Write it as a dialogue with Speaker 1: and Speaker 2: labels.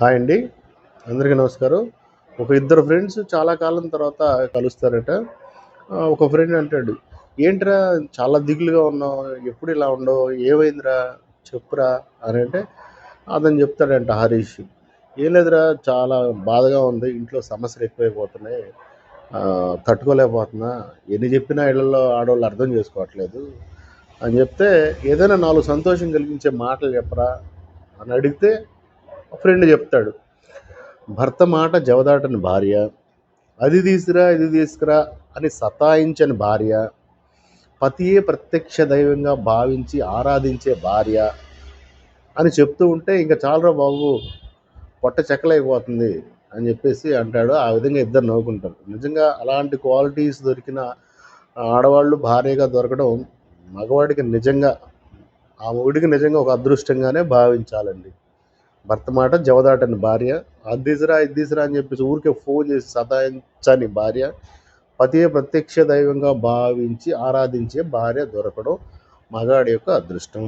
Speaker 1: Hi అండి. అందరికీ నమస్కారం. ఒక ఇద్దరు ఫ్రెండ్స్ చాలా కాలం తర్వాత కలుస్తారట. ఒక ఫ్రెండ్ అంటాడు ఏంట్రా చాలా దిగులుగా ఉన్నావు ఎప్పుడు ఇలా ఉండవు ఏమైందిరా చెప్పురా అని అంటే అతను చెప్తాడంట హరీష్ ఏం లేదురా చాలా బాధగా ఉంది ఇంట్లో సమస్యలు ఎక్కువైపోతున్నాయి తట్టుకోలేకపోతున్నా ఎన్ని చెప్పినా ఇళ్ళలో ఆడవాళ్ళు అర్థం చేసుకోవట్లేదు అని చెప్తే ఏదైనా నాలుగు సంతోషం కలిగించే మాటలు చెప్పరా అని అడిగితే ఫ్రెండ్ చెప్తాడు భర్త మాట జవదాటని భార్య అది తీసుకురా ఇది తీసుకురా అని సతాయించని భార్య పతియే ప్రత్యక్ష దైవంగా భావించి ఆరాధించే భార్య అని చెప్తూ ఉంటే ఇంకా చాలరా బాబు పొట్ట చెక్కలైపోతుంది అని చెప్పేసి అంటాడు. ఆ విధంగా ఇద్దరు నవ్వుకుంటారు. నిజంగా అలాంటి క్వాలిటీస్ దొరికిన ఆడవాళ్ళు భార్యగా దొరకడం మగవాడికి నిజంగా ఆ మొగుడికి నిజంగా ఒక అదృష్టంగానే భావించాలండి. భర్త మాట జవదాటని భార్య అద్దీసరా ఇద్దీసరా ఇది అని చెప్పేసి ఊరికే ఫోన్ చేసి సదాయించని భార్య పతియే ప్రత్యక్ష దైవంగా భావించి ఆరాధించే భార్య దొరకడం మగాడి యొక్క అదృష్టం.